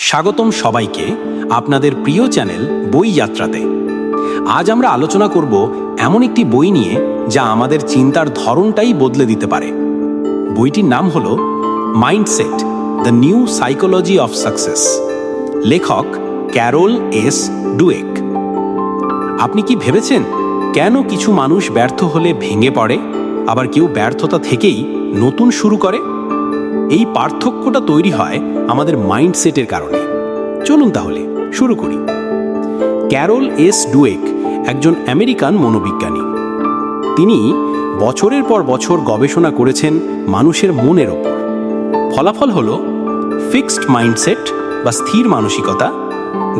স্বাগতম সবাইকে আপনাদের প্রিয় চ্যানেল বই যাত্রাতে। আজ আমরা আলোচনা করব এমন একটি বই নিয়ে যা আমাদের চিন্তার ধরনটাই বদলে দিতে পারে। বইটির নাম হল mindset, the new psychology of success. লেখক ক্যারোল এস ডুয়েক। আপনি কি ভেবেছেন কেন কিছু মানুষ ব্যর্থ হলে ভেঙে পড়ে, আবার কেউ ব্যর্থতা থেকেই নতুন শুরু করে? এই পার্থক্যটা তৈরি হয় আমাদের মাইন্ডসেটের কারণে। চলুন তাহলে, শুরু করি। ক্যারল এস ডুয়েক একজন আমেরিকান মনোবিজ্ঞানী। তিনি বছরের পর বছর গবেষণা করেছেন মানুষের মনের ওপর। ফলাফল হল, ফিক্সড মাইন্ডসেট বা স্থির মানসিকতা,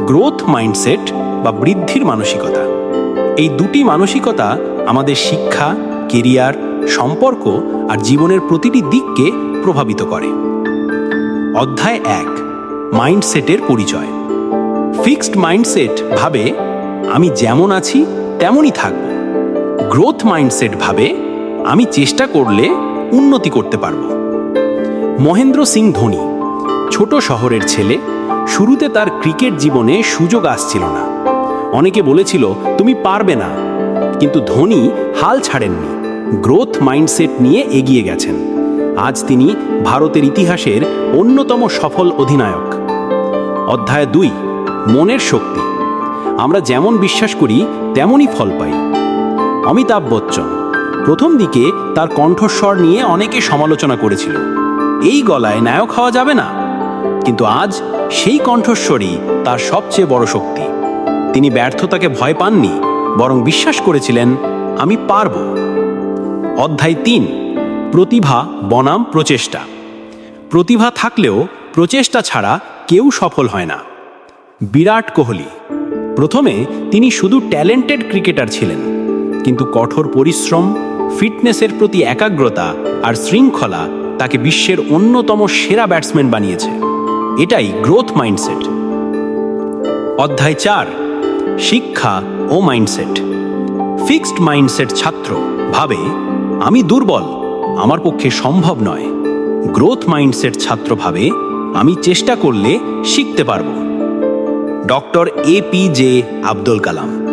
গ্রোথ মাইন্ডসেট বা বৃদ্ধির মানসিকতা। এই দুটি মানসিকতা আমাদের শিক্ষা, কেরিয়ার, সম্পর্ক আর জীবনের প্রতিটি দিককে প্রভাবিত করে। অধ্যায় এক, মাইন্ডসেটের পরিচয়। ফিক্সড মাইন্ডসেট ভাবে, আমি যেমন আছি, তেমনই থাকব। গ্রোথ মাইন্ডসেট ভাবে, আমি চেষ্টা করলে উন্নতি করতে পারব। মহেন্দ্র সিং ধোনি, ছোট শহরের ছেলে, শুরুতে তার ক্রিকেট জীবনে সুযোগ আসছিল না। অনেকে বলেছিল, তুমি পারবে না। কিন্তু ধোনি হাল ছাড়েননি। গ্রোথ মাইন্ডসেট নিয়ে এগিয়ে গেছেন। আজ তিনি ভারতের ইতিহাসের অন্যতম সফল অধিনায়ক। অধ্যায় দুই, মনের শক্তি। আমরা যেমন বিশ্বাস করি, তেমনই ফল পাই। অমিতাভ বচ্চন প্রথম দিকে তার কণ্ঠস্বর নিয়ে অনেকে সমালোচনা করেছিল। এই গলায় নায়ক হওয়া যাবে না। কিন্তু আজ সেই কণ্ঠস্বরই তার সবচেয়ে বড় শক্তি। তিনি ব্যর্থতাকে ভয় পাননি, বরং বিশ্বাস করেছিলেন, আমি পারব। অধ্যায় তিন প্রতিভা বনাম প্রচেষ্টা। প্রতিভা থাকলেও প্রচেষ্টা ছাড়া কেউ সফল হয় না। বিরাট কোহলি। প্রথমে তিনি শুধু ট্যালেন্টেড ক্রিকেটার ছিলেন, কিন্তু কঠোর পরিশ্রম, ফিটনেসের প্রতি একাগ্রতা আর শৃঙ্খলা তাকে বিশ্বের অন্যতম সেরা ব্যাটসম্যান বানিয়েছে। এটাই গ্রোথ মাইন্ডসেট। অধ্যায় চার, শিক্ষা ও মাইন্ডসেট। ফিক্সড মাইন্ডসেট ছাত্র ভাবে, আমি দুর্বল আমার পক্ষে সম্ভব নয়। গ্রোথ মাইন্ডসেট ছাত্র ভাবে আমি চেষ্টা করলে শিখতে পারব। Doctor A P J Abdul Kalam.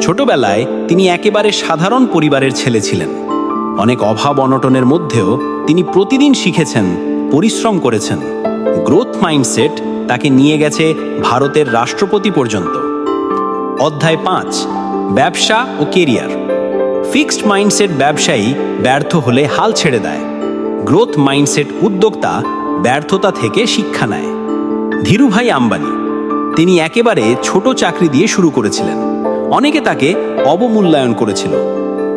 ছোটবেলায় তিনি একেবারে সাধারণ পরিবারের ছেলে ছিলেন। অনেক অভাব অনটনের মধ্যেও তিনি প্রতিদিন শিখেছেন, পরিশ্রম করেছেন। গ্রোথ মাইন্ডসেট তাকে নিয়ে গেছে ভারতের রাষ্ট্রপতি পর্যন্ত। অধ্যায় পাঁচ, ব্যবসা ও কেরিয়ার ফিক্সড মাইন্ডসেট ব্যবসায়ী ব্যর্থ হলে হাল ছেড়ে দেয়। গ্রোথ মাইন্ডসেট উদ্যোক্তা ব্যর্থতা থেকে শিক্ষা নেয়। ধীরুভাই আম্বানি, তিনি একেবারে ছোট চাকরি দিয়ে শুরু করেছিলেন। অনেকে তাকে অবমূল্যায়ন করেছিল।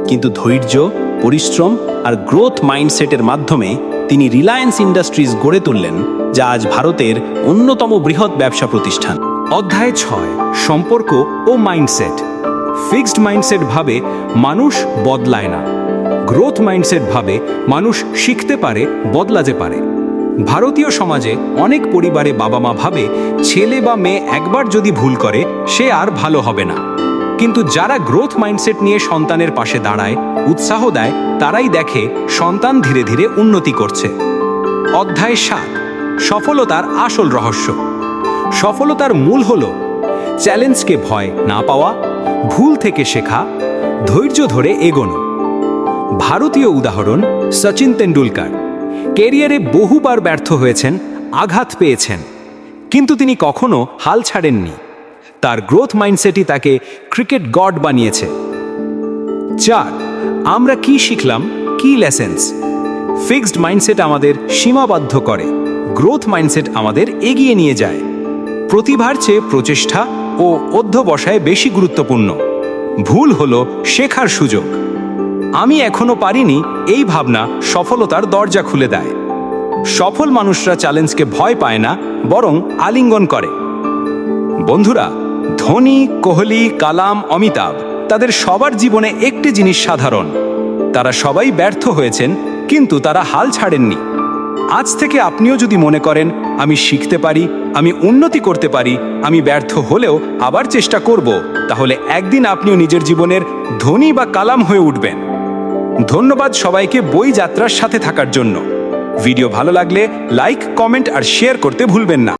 কিন্তু ধৈর্য, পরিশ্রম আর গ্রোথ মাইন্ডসেটের মাধ্যমে তিনি রিলায়েন্স ইন্ডাস্ট্রিজ গড়ে তুললেন, যা আজ ভারতের অন্যতম বৃহৎ ব্যবসা প্রতিষ্ঠান। অধ্যায় ছয়, সম্পর্ক ও মাইন্ডসেট। ফিক্সড মাইন্ডসেট ভাবে মানুষ বদলায় না। গ্রোথ মাইন্ডসেট ভাবে মানুষ শিখতে পারে, বদলাতে পারে। ভারতীয় সমাজে অনেক পরিবারে বাবা মা ভাবে ছেলে বা মেয়ে একবার যদি ভুল করে, সে আর ভালো হবে না। কিন্তু যারা গ্রোথ মাইন্ডসেট নিয়ে সন্তানের পাশে দাঁড়ায়, উৎসাহ দেয়, তারাই দেখে সন্তান ধীরে ধীরে উন্নতি করছে। অধ্যায় সাত, সফলতার আসল রহস্য। সফলতার মূল হল চ্যালেঞ্জকে ভয় না পাওয়া ভুল থেকে শেখা, ধৈর্য ধরে এগোনো। ভারতীয় উদাহরণ, সচিন তেন্ডুলকার। কেরিয়ারে বহুবার ব্যর্থ হয়েছেন, আঘাত পেয়েছেন। কিন্তু তিনি কখনো হাল ছাড়েননি। তার গ্রোথ মাইন্ডসেটই তাকে ক্রিকেট গড বানিয়েছে। চার, আমরা কি শিখলাম, কি লেসেন্স ফিক্সড মাইন্ডসেট আমাদের সীমাবদ্ধ করে। গ্রোথ মাইন্ডসেট আমাদের এগিয়ে নিয়ে যায়। প্রতিভার চেয়ে প্রচেষ্টা ও অধ্যবসায় বেশি গুরুত্বপূর্ণ। ভুল হলো শেখার সুযোগ। আমি এখনও পারিনি এই ভাবনা সফলতার দরজা খুলে দেয়। সফল মানুষরা চ্যালেঞ্জকে ভয় পায় না, বরং আলিঙ্গন করে। বন্ধুরা, ধোনি, কোহলি, কালাম, অমিতাভ, তাদের সবার জীবনে একটি জিনিস সাধারণ। তারা সবাই ব্যর্থ হয়েছেন, কিন্তু তারা হাল ছাড়েননি। আজ থেকে আপনিও যদি মনে করেন, আমি শিখতে পারি আমি উন্নতি করতে পারি, আমি ব্যর্থ হলেও আবার চেষ্টা করব। তাহলে একদিন আপনিও নিজের জীবনের ধনী বা কালাম হয়ে উঠবেন। ধন্যবাদ সবাইকে বই যাত্রার সাথে থাকার জন্য। ভিডিও ভালো লাগলে লাইক, কমেন্ট আর শেয়ার করতে ভুলবেন না।